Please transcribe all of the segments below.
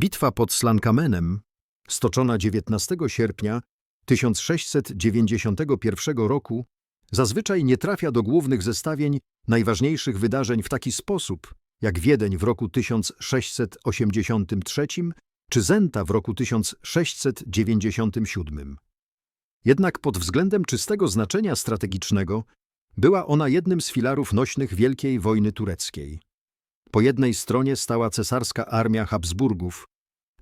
Bitwa pod Slankamenem, stoczona 19 sierpnia 1691 roku, zazwyczaj nie trafia do głównych zestawień najważniejszych wydarzeń w taki sposób, jak Wiedeń w roku 1683 czy Zenta w roku 1697. Jednak pod względem czystego znaczenia strategicznego była ona jednym z filarów nośnych Wielkiej Wojny Tureckiej. Po jednej stronie stała cesarska armia Habsburgów,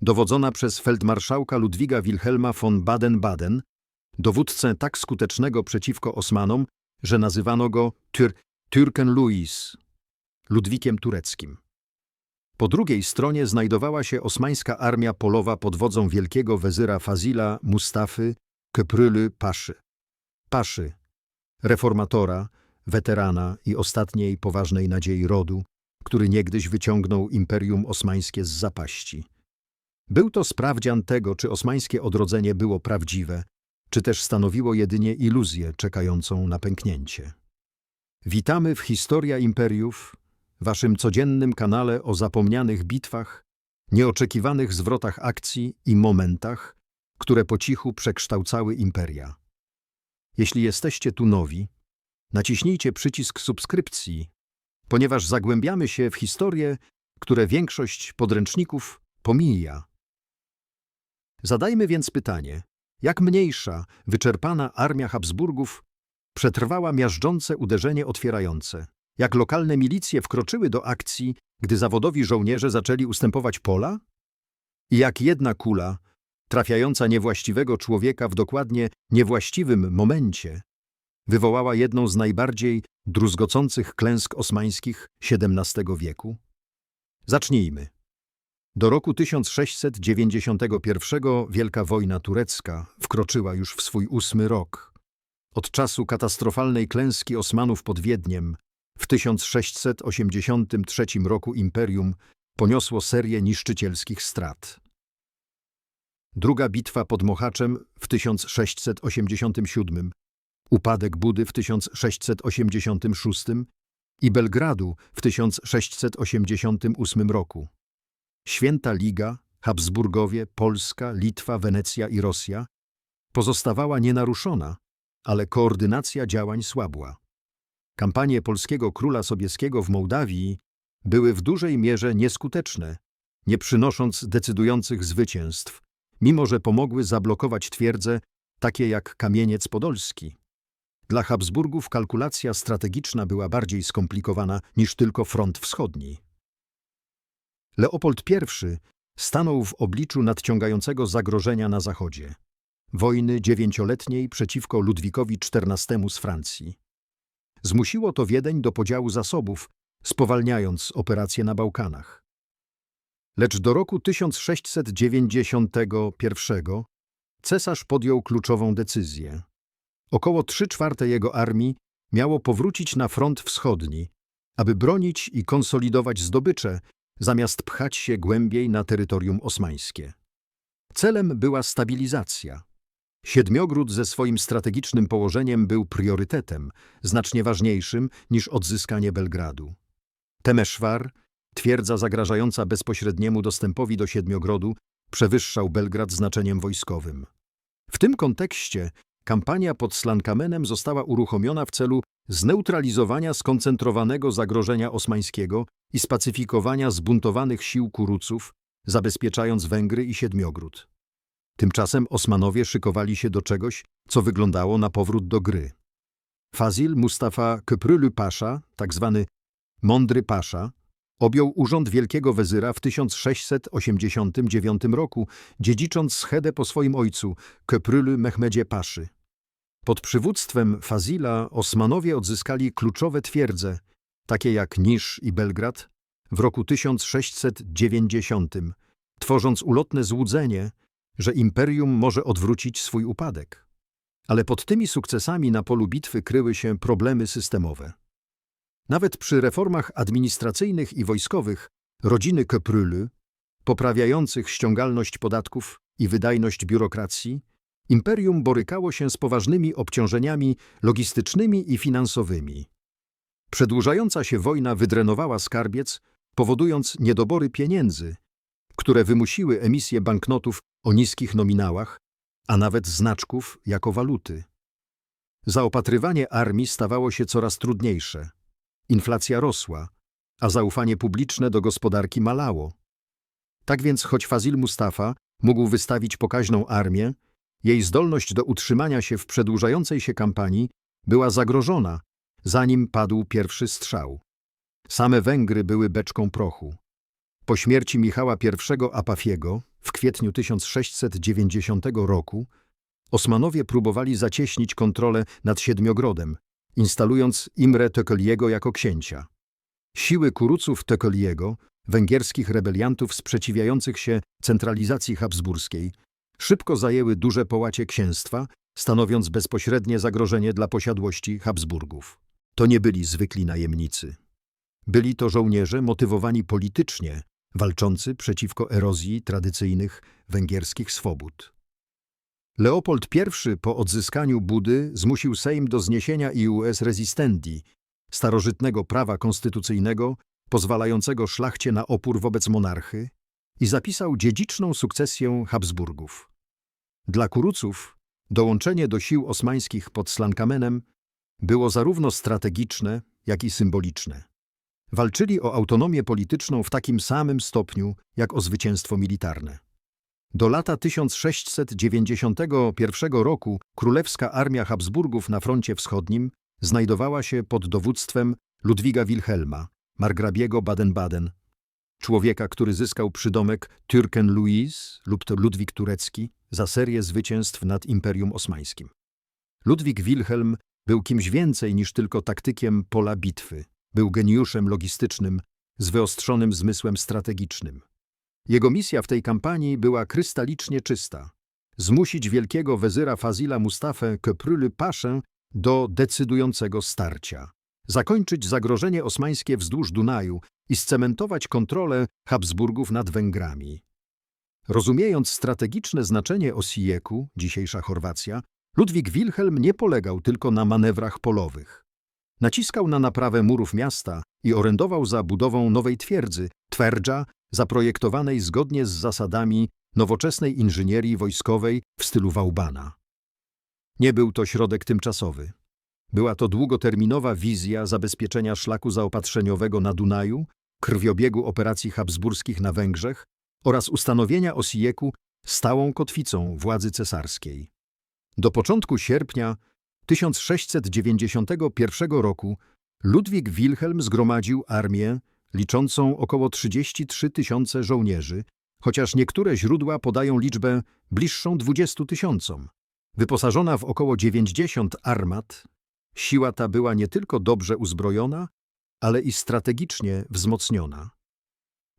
dowodzona przez feldmarszałka Ludwiga Wilhelma von Baden-Baden, dowódcę tak skutecznego przeciwko Osmanom, że nazywano go Tür Ludwikiem Tureckim. Po drugiej stronie znajdowała się osmańska armia polowa pod wodzą wielkiego wezyra Fazila Mustafy Köprülü Paszy. Paszy, reformatora, weterana i ostatniej poważnej nadziei rodu, który niegdyś wyciągnął Imperium Osmańskie z zapaści. Był to sprawdzian tego, czy osmańskie odrodzenie było prawdziwe, czy też stanowiło jedynie iluzję czekającą na pęknięcie. Witamy w Historia Imperiów, waszym codziennym kanale o zapomnianych bitwach, nieoczekiwanych zwrotach akcji i momentach, które po cichu przekształcały imperia. Jeśli jesteście tu nowi, naciśnijcie przycisk subskrypcji, ponieważ zagłębiamy się w historie, które większość podręczników pomija. Zadajmy więc pytanie, jak mniejsza, wyczerpana armia Habsburgów przetrwała miażdżące uderzenie otwierające, jak lokalne milicje wkroczyły do akcji, gdy zawodowi żołnierze zaczęli ustępować pola? I jak jedna kula, trafiająca niewłaściwego człowieka w dokładnie niewłaściwym momencie, wywołała jedną z najbardziej druzgocących klęsk osmańskich XVII wieku? Zacznijmy. Do roku 1691 Wielka Wojna Turecka wkroczyła już w swój ósmy rok. Od czasu katastrofalnej klęski Osmanów pod Wiedniem w 1683 roku imperium poniosło serię niszczycielskich strat. Druga bitwa pod Mohaczem w 1687, upadek Budy w 1686 i Belgradu w 1688 roku. Święta Liga, Habsburgowie, Polska, Litwa, Wenecja i Rosja pozostawała nienaruszona, ale koordynacja działań słabła. Kampanie polskiego króla Sobieskiego w Mołdawii były w dużej mierze nieskuteczne, nie przynosząc decydujących zwycięstw, mimo że pomogły zablokować twierdze takie jak Kamieniec Podolski. Dla Habsburgów kalkulacja strategiczna była bardziej skomplikowana niż tylko front wschodni. Leopold I stanął w obliczu nadciągającego zagrożenia na zachodzie. Wojny dziewięcioletniej przeciwko Ludwikowi XIV z Francji. Zmusiło to Wiedeń do podziału zasobów, spowalniając operacje na Bałkanach. Lecz do roku 1691 cesarz podjął kluczową decyzję. Około 3 czwarte jego armii miało powrócić na front wschodni, aby bronić i konsolidować zdobycze, zamiast pchać się głębiej na terytorium osmańskie. Celem była stabilizacja. Siedmiogród ze swoim strategicznym położeniem był priorytetem, znacznie ważniejszym niż odzyskanie Belgradu. Temeszwar, twierdza zagrażająca bezpośredniemu dostępowi do Siedmiogrodu, przewyższał Belgrad znaczeniem wojskowym. W tym kontekście kampania pod Slankamenem została uruchomiona w celu zneutralizowania skoncentrowanego zagrożenia osmańskiego i spacyfikowania zbuntowanych sił Kuruców, zabezpieczając Węgry i Siedmiogród. Tymczasem Osmanowie szykowali się do czegoś, co wyglądało na powrót do gry. Fazil Mustafa Köprülü Pasza, tak zwany Mądry Pasza, objął urząd wielkiego wezyra w 1689 roku, dziedzicząc schedę po swoim ojcu, Köprülü Mehmedzie Paszy. Pod przywództwem Fazila Osmanowie odzyskali kluczowe twierdze, takie jak Nisz i Belgrad, w roku 1690, tworząc ulotne złudzenie, że imperium może odwrócić swój upadek. Ale pod tymi sukcesami na polu bitwy kryły się problemy systemowe. Nawet przy reformach administracyjnych i wojskowych rodziny Köprülü, poprawiających ściągalność podatków i wydajność biurokracji, imperium borykało się z poważnymi obciążeniami logistycznymi i finansowymi. Przedłużająca się wojna wydrenowała skarbiec, powodując niedobory pieniędzy, które wymusiły emisję banknotów o niskich nominałach, a nawet znaczków jako waluty. Zaopatrywanie armii stawało się coraz trudniejsze. Inflacja rosła, a zaufanie publiczne do gospodarki malało. Tak więc, choć Fazil Mustafa mógł wystawić pokaźną armię, jej zdolność do utrzymania się w przedłużającej się kampanii była zagrożona, zanim padł pierwszy strzał. Same Węgry były beczką prochu. Po śmierci Michała I Apafiego w kwietniu 1690 roku Osmanowie próbowali zacieśnić kontrolę nad Siedmiogrodem, instalując Imre Tököliego jako księcia. Siły kuruców Tököliego, węgierskich rebeliantów sprzeciwiających się centralizacji habsburskiej, szybko zajęły duże połacie księstwa, stanowiąc bezpośrednie zagrożenie dla posiadłości Habsburgów. To nie byli zwykli najemnicy. Byli to żołnierze motywowani politycznie, walczący przeciwko erozji tradycyjnych węgierskich swobód. Leopold I po odzyskaniu Budy zmusił Sejm do zniesienia ius resistendi, starożytnego prawa konstytucyjnego pozwalającego szlachcie na opór wobec monarchy i zapisał dziedziczną sukcesję Habsburgów. Dla Kuruców dołączenie do sił osmańskich pod Slankamenem było zarówno strategiczne, jak i symboliczne. Walczyli o autonomię polityczną w takim samym stopniu, jak o zwycięstwo militarne. Do lata 1691 roku królewska armia Habsburgów na froncie wschodnim znajdowała się pod dowództwem Ludwiga Wilhelma, margrabiego Baden-Baden, człowieka, który zyskał przydomek Türken Louis lub to Ludwik Turecki za serię zwycięstw nad Imperium Osmańskim. Ludwik Wilhelm był kimś więcej niż tylko taktykiem pola bitwy. Był geniuszem logistycznym z wyostrzonym zmysłem strategicznym. Jego misja w tej kampanii była krystalicznie czysta. Zmusić wielkiego wezyra Fazila Mustafę Köprülü Paszę do decydującego starcia. Zakończyć zagrożenie osmańskie wzdłuż Dunaju i scementować kontrolę Habsburgów nad Węgrami. Rozumiejąc strategiczne znaczenie Osijeku, dzisiejsza Chorwacja, Ludwik Wilhelm nie polegał tylko na manewrach polowych. Naciskał na naprawę murów miasta i orędował za budową nowej twierdzy, twerdża, zaprojektowanej zgodnie z zasadami nowoczesnej inżynierii wojskowej w stylu Wałbana. Nie był to środek tymczasowy. Była to długoterminowa wizja zabezpieczenia szlaku zaopatrzeniowego na Dunaju, krwiobiegu operacji habsburskich na Węgrzech oraz ustanowienia Osijeku stałą kotwicą władzy cesarskiej. Do początku sierpnia 1691 roku Ludwik Wilhelm zgromadził armię liczącą około 33 tysiące żołnierzy, chociaż niektóre źródła podają liczbę bliższą 20 tysiącom. Wyposażona w około 90 armat, siła ta była nie tylko dobrze uzbrojona, ale i strategicznie wzmocniona.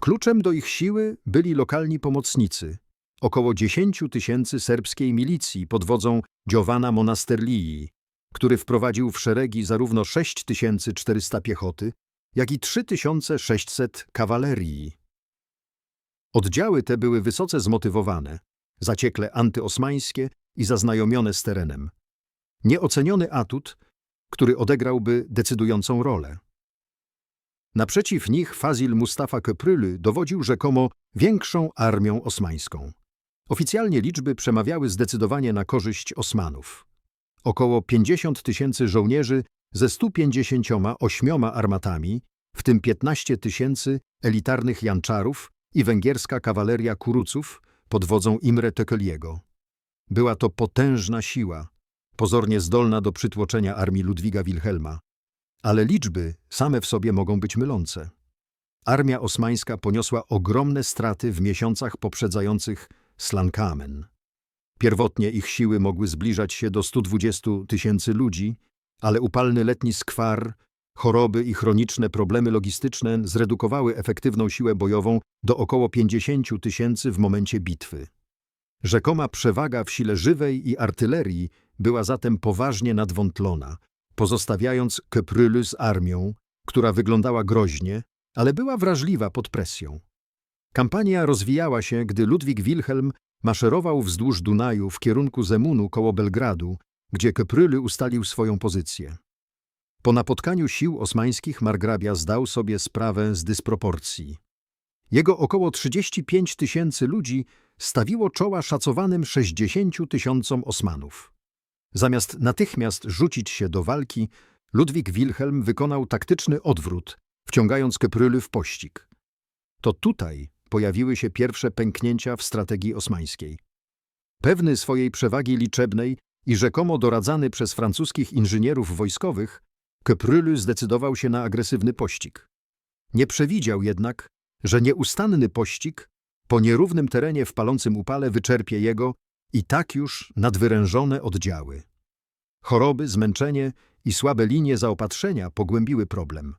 Kluczem do ich siły byli lokalni pomocnicy, około 10 tysięcy serbskiej milicji pod wodzą Giovanna Monasterlii, który wprowadził w szeregi zarówno 6400 piechoty, jak i 3600 kawalerii. Oddziały te były wysoce zmotywowane, zaciekle antyosmańskie i zaznajomione z terenem. Nieoceniony atut, który odegrałby decydującą rolę. Naprzeciw nich Fazil Mustafa Köprülü dowodził rzekomo większą armią osmańską. Oficjalnie liczby przemawiały zdecydowanie na korzyść Osmanów. Około 50 tysięcy żołnierzy ze 158 armatami, w tym 15 tysięcy elitarnych janczarów i węgierska kawaleria kuruców pod wodzą Imre Tököliego. Była to potężna siła, pozornie zdolna do przytłoczenia armii Ludwiga Wilhelma. Ale liczby same w sobie mogą być mylące. Armia osmańska poniosła ogromne straty w miesiącach poprzedzających Slankamen. Pierwotnie ich siły mogły zbliżać się do 120 tysięcy ludzi, ale upalny letni skwar, choroby i chroniczne problemy logistyczne zredukowały efektywną siłę bojową do około 50 tysięcy w momencie bitwy. Rzekoma przewaga w sile żywej i artylerii była zatem poważnie nadwątlona, pozostawiając Köprülü z armią, która wyglądała groźnie, ale była wrażliwa pod presją. Kampania rozwijała się, gdy Ludwik Wilhelm maszerował wzdłuż Dunaju w kierunku Zemunu koło Belgradu, gdzie Köprülü ustalił swoją pozycję. Po napotkaniu sił osmańskich margrabia zdał sobie sprawę z dysproporcji. Jego około 35 tysięcy ludzi stawiło czoła szacowanym 60 tysiącom Osmanów. Zamiast natychmiast rzucić się do walki, Ludwik Wilhelm wykonał taktyczny odwrót, wciągając Kepryly w pościg. To tutaj pojawiły się pierwsze pęknięcia w strategii osmańskiej. Pewny swojej przewagi liczebnej i rzekomo doradzany przez francuskich inżynierów wojskowych, Kepryly zdecydował się na agresywny pościg. Nie przewidział jednak, że nieustanny pościg po nierównym terenie w palącym upale wyczerpie jego i tak już nadwyrężone oddziały. Choroby, zmęczenie i słabe linie zaopatrzenia pogłębiły problem.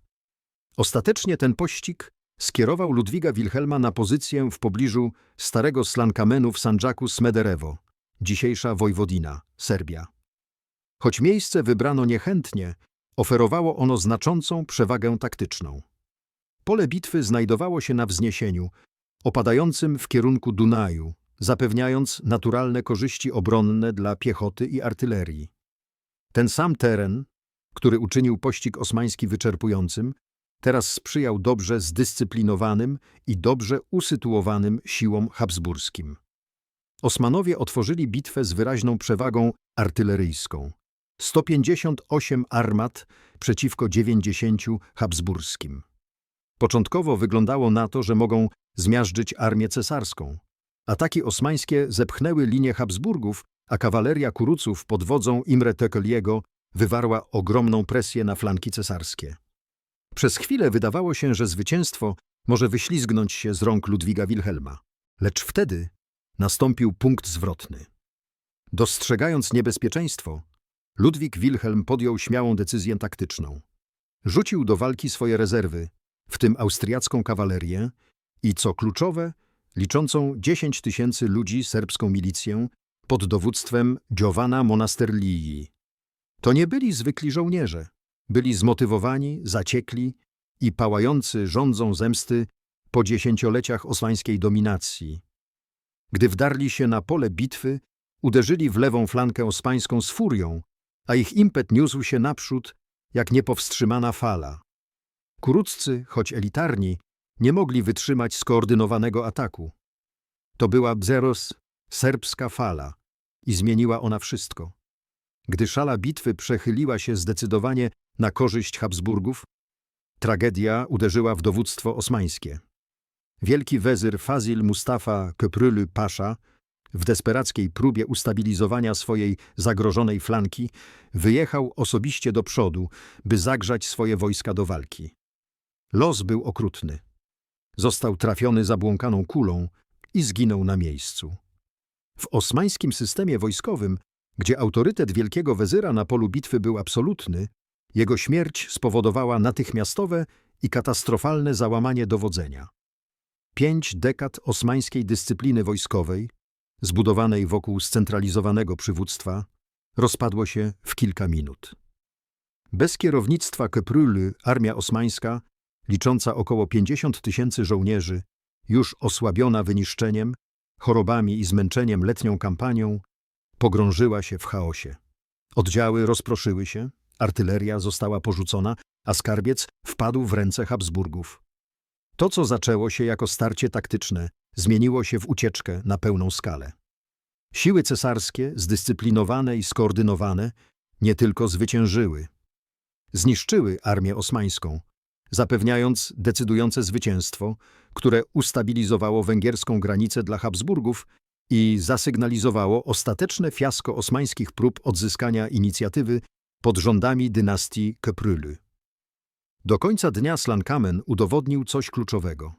Ostatecznie ten pościg skierował Ludwiga Wilhelma na pozycję w pobliżu starego Slankamenu w Sandżaku Smederewo, dzisiejsza Wojwodina, Serbia. Choć miejsce wybrano niechętnie, oferowało ono znaczącą przewagę taktyczną. Pole bitwy znajdowało się na wzniesieniu, opadającym w kierunku Dunaju, zapewniając naturalne korzyści obronne dla piechoty i artylerii. Ten sam teren, który uczynił pościg osmański wyczerpującym, teraz sprzyjał dobrze zdyscyplinowanym i dobrze usytuowanym siłom habsburskim. Osmanowie otworzyli bitwę z wyraźną przewagą artyleryjską. 158 armat przeciwko 90 habsburskim. Początkowo wyglądało na to, że mogą zmiażdżyć armię cesarską. Ataki osmańskie zepchnęły linię Habsburgów, a kawaleria Kuruców pod wodzą Imre Tekeliego wywarła ogromną presję na flanki cesarskie. Przez chwilę wydawało się, że zwycięstwo może wyślizgnąć się z rąk Ludwiga Wilhelma. Lecz wtedy nastąpił punkt zwrotny. Dostrzegając niebezpieczeństwo, Ludwik Wilhelm podjął śmiałą decyzję taktyczną. Rzucił do walki swoje rezerwy, w tym austriacką kawalerię i, co kluczowe, liczącą 10 tysięcy ludzi serbską milicję pod dowództwem Giovanna Monasterlii. To nie byli zwykli żołnierze. Byli zmotywowani, zaciekli i pałający rządzą zemsty po dziesięcioleciach osmańskiej dominacji. Gdy wdarli się na pole bitwy, uderzyli w lewą flankę osmańską z furią, a ich impet niósł się naprzód jak niepowstrzymana fala. Kuruccy, choć elitarni, nie mogli wytrzymać skoordynowanego ataku. To była Bzeros, serbska fala i zmieniła ona wszystko. Gdy szala bitwy przechyliła się zdecydowanie na korzyść Habsburgów, tragedia uderzyła w dowództwo osmańskie. Wielki wezyr Fazil Mustafa Köprülü Pasza w desperackiej próbie ustabilizowania swojej zagrożonej flanki wyjechał osobiście do przodu, by zagrzać swoje wojska do walki. Los był okrutny. Został trafiony zabłąkaną kulą i zginął na miejscu. W osmańskim systemie wojskowym, gdzie autorytet wielkiego wezyra na polu bitwy był absolutny, jego śmierć spowodowała natychmiastowe i katastrofalne załamanie dowodzenia. Pięć dekad osmańskiej dyscypliny wojskowej, zbudowanej wokół scentralizowanego przywództwa, rozpadło się w kilka minut. Bez kierownictwa Köprülü armia osmańska licząca około 50 tysięcy żołnierzy, już osłabiona wyniszczeniem, chorobami i zmęczeniem letnią kampanią, pogrążyła się w chaosie. Oddziały rozproszyły się, artyleria została porzucona, a skarbiec wpadł w ręce Habsburgów. To, co zaczęło się jako starcie taktyczne, zmieniło się w ucieczkę na pełną skalę. Siły cesarskie, zdyscyplinowane i skoordynowane, nie tylko zwyciężyły. Zniszczyły armię osmańską, zapewniając decydujące zwycięstwo, które ustabilizowało węgierską granicę dla Habsburgów i zasygnalizowało ostateczne fiasko osmańskich prób odzyskania inicjatywy pod rządami dynastii Köprülü. Do końca dnia Slankamen udowodnił coś kluczowego.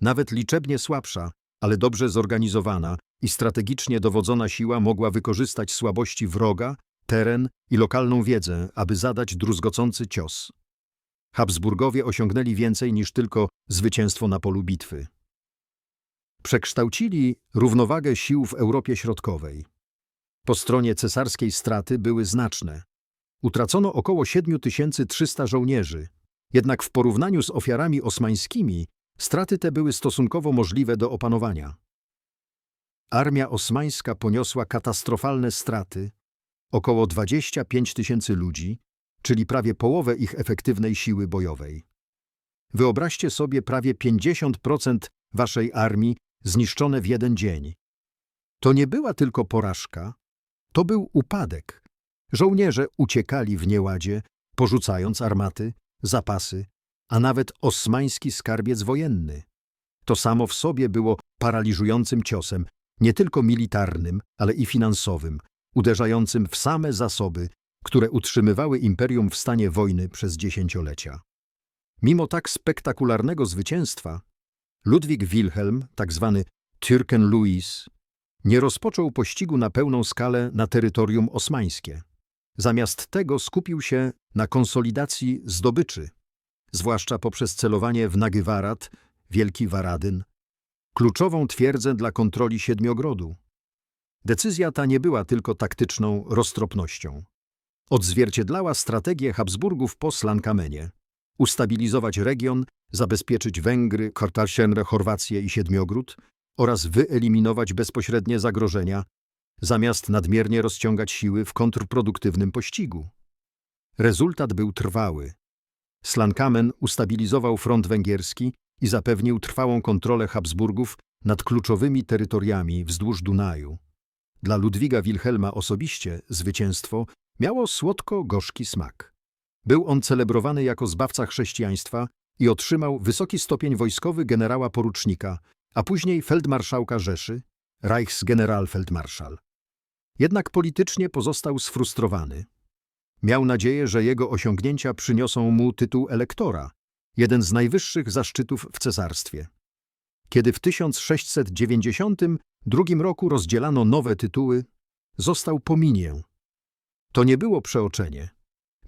Nawet liczebnie słabsza, ale dobrze zorganizowana i strategicznie dowodzona siła mogła wykorzystać słabości wroga, teren i lokalną wiedzę, aby zadać druzgocący cios. Habsburgowie osiągnęli więcej niż tylko zwycięstwo na polu bitwy. Przekształcili równowagę sił w Europie Środkowej. Po stronie cesarskiej straty były znaczne. Utracono około 7300 żołnierzy, jednak w porównaniu z ofiarami osmańskimi straty te były stosunkowo możliwe do opanowania. Armia osmańska poniosła katastrofalne straty, około 25 tysięcy ludzi, czyli prawie połowę ich efektywnej siły bojowej. Wyobraźcie sobie prawie 50% waszej armii zniszczone w jeden dzień. To nie była tylko porażka, to był upadek. Żołnierze uciekali w nieładzie, porzucając armaty, zapasy, a nawet osmański skarbiec wojenny. To samo w sobie było paraliżującym ciosem, nie tylko militarnym, ale i finansowym, uderzającym w same zasoby, które utrzymywały imperium w stanie wojny przez dziesięciolecia. Mimo tak spektakularnego zwycięstwa, Ludwik Wilhelm, tak zwany Türken Louis, nie rozpoczął pościgu na pełną skalę na terytorium osmańskie. Zamiast tego skupił się na konsolidacji zdobyczy, zwłaszcza poprzez celowanie w Nagywarat, Wielki Waradyn, kluczową twierdzę dla kontroli Siedmiogrodu. Decyzja ta nie była tylko taktyczną roztropnością. Odzwierciedlała strategię Habsburgów po Slankamenie. Ustabilizować region, zabezpieczyć Węgry, Kartasienre, Chorwację i Siedmiogród oraz wyeliminować bezpośrednie zagrożenia, zamiast nadmiernie rozciągać siły w kontrproduktywnym pościgu. Rezultat był trwały. Slankamen ustabilizował front węgierski i zapewnił trwałą kontrolę Habsburgów nad kluczowymi terytoriami wzdłuż Dunaju. Dla Ludwiga Wilhelma osobiście zwycięstwo miało słodko-gorzki smak. Był on celebrowany jako zbawca chrześcijaństwa i otrzymał wysoki stopień wojskowy generała porucznika, a później feldmarszałka Rzeszy, Reichsgeneralfeldmarschall. Jednak politycznie pozostał sfrustrowany. Miał nadzieję, że jego osiągnięcia przyniosą mu tytuł elektora, jeden z najwyższych zaszczytów w cesarstwie. Kiedy w 1692 roku rozdzielano nowe tytuły, został pominię. To nie było przeoczenie.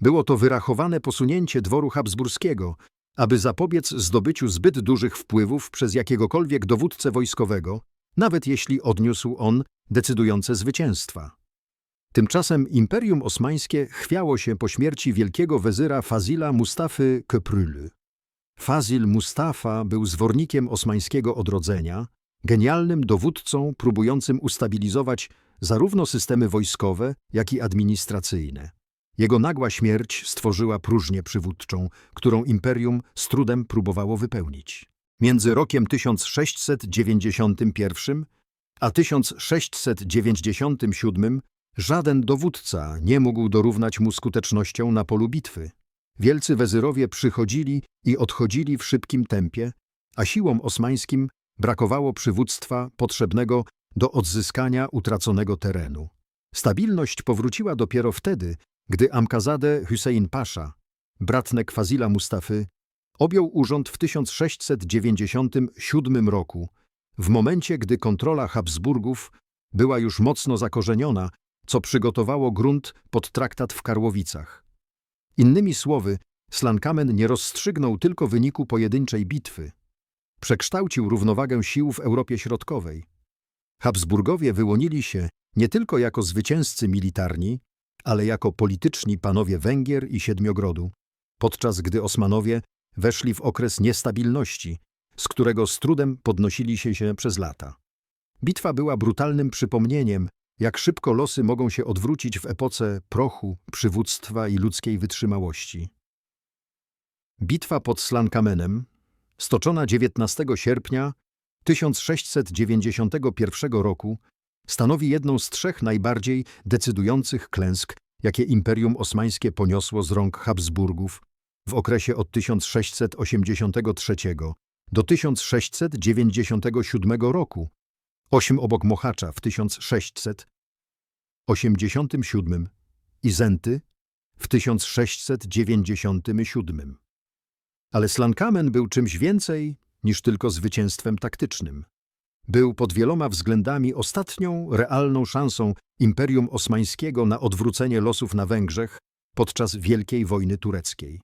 Było to wyrachowane posunięcie dworu habsburskiego, aby zapobiec zdobyciu zbyt dużych wpływów przez jakiegokolwiek dowódcę wojskowego, nawet jeśli odniósł on decydujące zwycięstwa. Tymczasem Imperium Osmańskie chwiało się po śmierci wielkiego wezyra Fazila Mustafy Köprülü. Fazil Mustafa był zwornikiem osmańskiego odrodzenia, genialnym dowódcą próbującym ustabilizować zarówno systemy wojskowe, jak i administracyjne. Jego nagła śmierć stworzyła próżnię przywódczą, którą imperium z trudem próbowało wypełnić. Między rokiem 1691 a 1697 żaden dowódca nie mógł dorównać mu skutecznością na polu bitwy. Wielcy wezyrowie przychodzili i odchodzili w szybkim tempie, a siłom osmańskim brakowało przywództwa potrzebnego do odzyskania utraconego terenu. Stabilność powróciła dopiero wtedy, gdy Amkazade Hüseyin Pasza, bratnek Fazila Mustafy, objął urząd w 1697 roku, w momencie, gdy kontrola Habsburgów była już mocno zakorzeniona, co przygotowało grunt pod traktat w Karłowicach. Innymi słowy, Slankamen nie rozstrzygnął tylko wyniku pojedynczej bitwy. Przekształcił równowagę sił w Europie Środkowej. Habsburgowie wyłonili się nie tylko jako zwycięzcy militarni, ale jako polityczni panowie Węgier i Siedmiogrodu, podczas gdy Osmanowie weszli w okres niestabilności, z którego z trudem podnosili się, się przez lata. Bitwa była brutalnym przypomnieniem, jak szybko losy mogą się odwrócić w epoce prochu, przywództwa i ludzkiej wytrzymałości. Bitwa pod Slankamenem, stoczona 19 sierpnia 1691 roku, stanowi jedną z trzech najbardziej decydujących klęsk, jakie Imperium Osmańskie poniosło z rąk Habsburgów w okresie od 1683 do 1697 roku, osiem obok Mochacza w 1687 i Zenty w 1697. Ale Slankamen był czymś więcej niż tylko zwycięstwem taktycznym. Był pod wieloma względami ostatnią, realną szansą Imperium Osmańskiego na odwrócenie losów na Węgrzech podczas Wielkiej Wojny Tureckiej.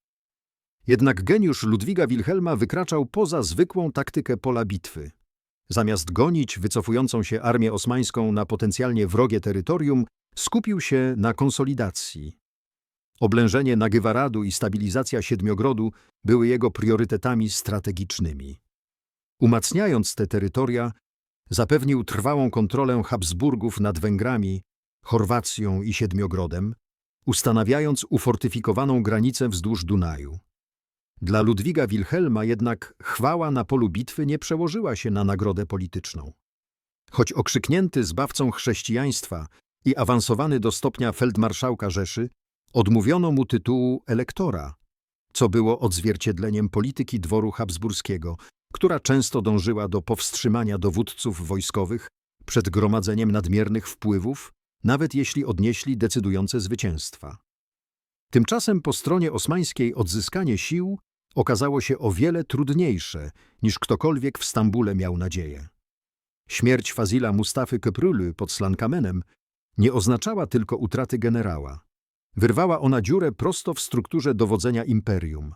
Jednak geniusz Ludwiga Wilhelma wykraczał poza zwykłą taktykę pola bitwy. Zamiast gonić wycofującą się armię osmańską na potencjalnie wrogie terytorium, skupił się na konsolidacji. Oblężenie Nagywaradu i stabilizacja Siedmiogrodu były jego priorytetami strategicznymi. Umacniając te terytoria, zapewnił trwałą kontrolę Habsburgów nad Węgrami, Chorwacją i Siedmiogrodem, ustanawiając ufortyfikowaną granicę wzdłuż Dunaju. Dla Ludwiga Wilhelma jednak chwała na polu bitwy nie przełożyła się na nagrodę polityczną. Choć okrzyknięty zbawcą chrześcijaństwa i awansowany do stopnia feldmarszałka Rzeszy, odmówiono mu tytułu elektora, co było odzwierciedleniem polityki dworu habsburskiego, która często dążyła do powstrzymania dowódców wojskowych przed gromadzeniem nadmiernych wpływów, nawet jeśli odnieśli decydujące zwycięstwa. Tymczasem po stronie osmańskiej odzyskanie sił okazało się o wiele trudniejsze, niż ktokolwiek w Stambule miał nadzieję. Śmierć Fazila Mustafy Köprülü pod Slankamenem nie oznaczała tylko utraty generała. Wyrwała ona dziurę prosto w strukturze dowodzenia imperium.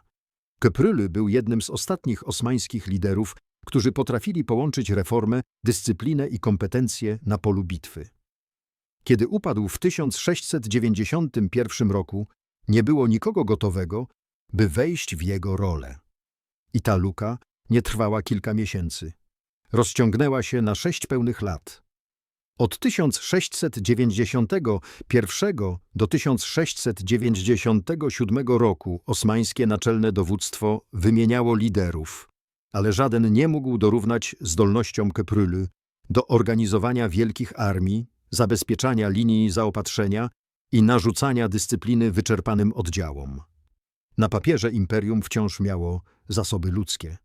Köprülü był jednym z ostatnich osmańskich liderów, którzy potrafili połączyć reformę, dyscyplinę i kompetencje na polu bitwy. Kiedy upadł w 1691 roku, nie było nikogo gotowego, by wejść w jego rolę. I ta luka nie trwała kilka miesięcy. Rozciągnęła się na sześć pełnych lat. Od 1691 do 1697 roku osmańskie naczelne dowództwo wymieniało liderów, ale żaden nie mógł dorównać zdolnościom Köprülü do organizowania wielkich armii, zabezpieczania linii zaopatrzenia i narzucania dyscypliny wyczerpanym oddziałom. Na papierze imperium wciąż miało zasoby ludzkie.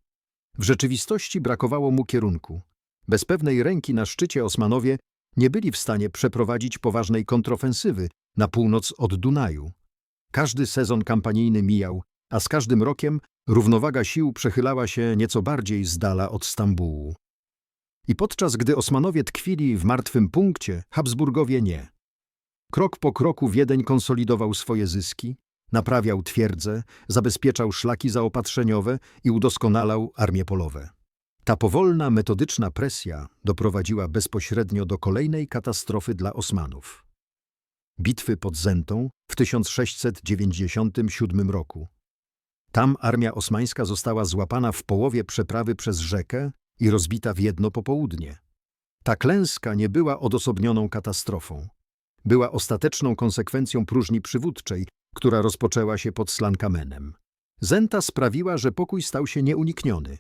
W rzeczywistości brakowało mu kierunku. Bez pewnej ręki na szczycie Osmanowie nie byli w stanie przeprowadzić poważnej kontrofensywy na północ od Dunaju. Każdy sezon kampanijny mijał, a z każdym rokiem równowaga sił przechylała się nieco bardziej z dala od Stambułu. I podczas gdy Osmanowie tkwili w martwym punkcie, Habsburgowie nie. Krok po kroku Wiedeń konsolidował swoje zyski, naprawiał twierdze, zabezpieczał szlaki zaopatrzeniowe i udoskonalał armie polowe. Ta powolna, metodyczna presja doprowadziła bezpośrednio do kolejnej katastrofy dla Osmanów. Bitwy pod Zentą w 1697 roku. Tam armia osmańska została złapana w połowie przeprawy przez rzekę i rozbita w jedno popołudnie. Ta klęska nie była odosobnioną katastrofą. Była ostateczną konsekwencją próżni przywódczej, która rozpoczęła się pod Slankamenem. Zenta sprawiła, że pokój stał się nieunikniony.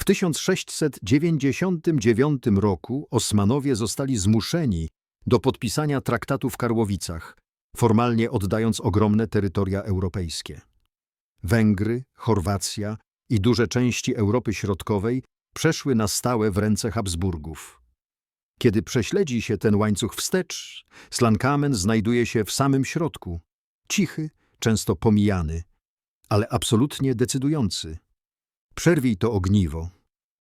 W 1699 roku Osmanowie zostali zmuszeni do podpisania traktatu w Karłowicach, formalnie oddając ogromne terytoria europejskie. Węgry, Chorwacja i duże części Europy Środkowej przeszły na stałe w ręce Habsburgów. Kiedy prześledzi się ten łańcuch wstecz, Slankamen znajduje się w samym środku, cichy, często pomijany, ale absolutnie decydujący. Przerwij to ogniwo,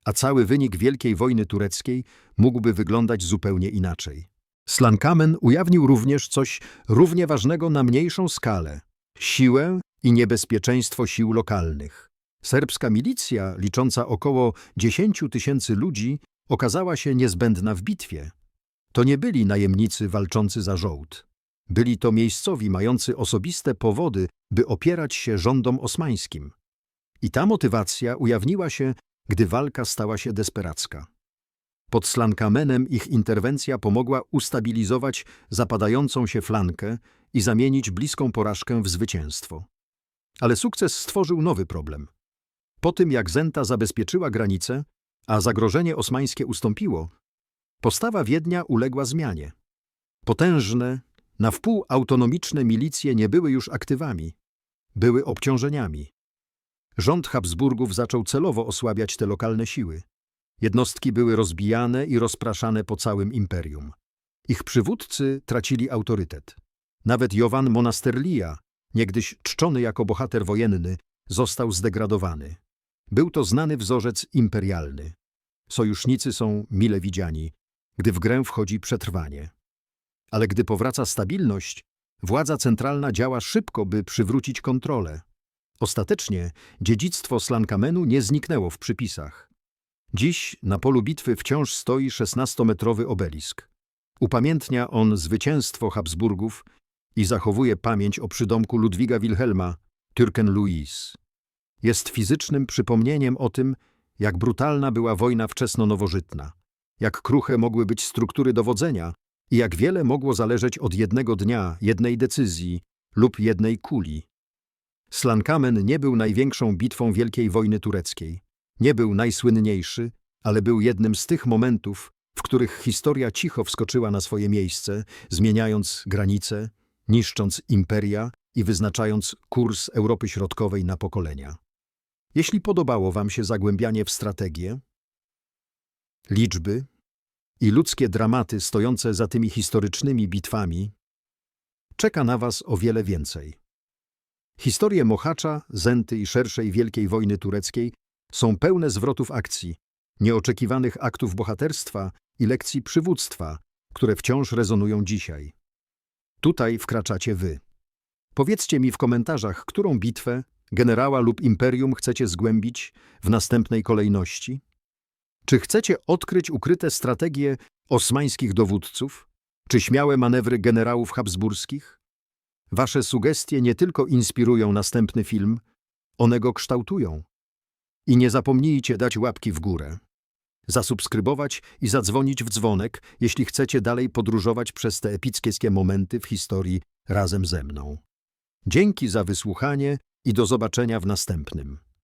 a cały wynik Wielkiej Wojny Tureckiej mógłby wyglądać zupełnie inaczej. Slankamen ujawnił również coś równie ważnego na mniejszą skalę – siłę i niebezpieczeństwo sił lokalnych. Serbska milicja, licząca około 10 tysięcy ludzi, okazała się niezbędna w bitwie. To nie byli najemnicy walczący za żołd. Byli to miejscowi mający osobiste powody, by opierać się rządom osmańskim. I ta motywacja ujawniła się, gdy walka stała się desperacka. Pod Slankamenem ich interwencja pomogła ustabilizować zapadającą się flankę i zamienić bliską porażkę w zwycięstwo. Ale sukces stworzył nowy problem. Po tym, jak Zenta zabezpieczyła granice, a zagrożenie osmańskie ustąpiło, postawa Wiednia uległa zmianie. Potężne, na wpół autonomiczne milicje nie były już aktywami, były obciążeniami. Rząd Habsburgów zaczął celowo osłabiać te lokalne siły. Jednostki były rozbijane i rozpraszane po całym imperium. Ich przywódcy tracili autorytet. Nawet Jovan Monasterlia, niegdyś czczony jako bohater wojenny, został zdegradowany. Był to znany wzorzec imperialny. Sojusznicy są mile widziani, gdy w grę wchodzi przetrwanie. Ale gdy powraca stabilność, władza centralna działa szybko, by przywrócić kontrolę. Ostatecznie dziedzictwo Slankamenu nie zniknęło w przypisach. Dziś na polu bitwy wciąż stoi 16-metrowy obelisk. Upamiętnia on zwycięstwo Habsburgów i zachowuje pamięć o przydomku Ludwiga Wilhelma, Türken Louis. Jest fizycznym przypomnieniem o tym, jak brutalna była wojna wczesno-nowożytna, jak kruche mogły być struktury dowodzenia i jak wiele mogło zależeć od jednego dnia, jednej decyzji lub jednej kuli. Slankamen nie był największą bitwą Wielkiej Wojny Tureckiej. Nie był najsłynniejszy, ale był jednym z tych momentów, w których historia cicho wskoczyła na swoje miejsce, zmieniając granice, niszcząc imperia i wyznaczając kurs Europy Środkowej na pokolenia. Jeśli podobało Wam się zagłębianie w strategię, liczby i ludzkie dramaty stojące za tymi historycznymi bitwami, czeka na Was o wiele więcej. Historie Mochacza, Zenty i szerszej Wielkiej Wojny Tureckiej są pełne zwrotów akcji, nieoczekiwanych aktów bohaterstwa i lekcji przywództwa, które wciąż rezonują dzisiaj. Tutaj wkraczacie Wy. Powiedzcie mi w komentarzach, którą bitwę, generała lub imperium chcecie zgłębić w następnej kolejności? Czy chcecie odkryć ukryte strategie osmańskich dowódców? Czy śmiałe manewry generałów habsburskich? Wasze sugestie nie tylko inspirują następny film, one go kształtują. I nie zapomnijcie dać łapki w górę, zasubskrybować i zadzwonić w dzwonek, jeśli chcecie dalej podróżować przez te epickie momenty w historii razem ze mną. Dzięki za wysłuchanie i do zobaczenia w następnym.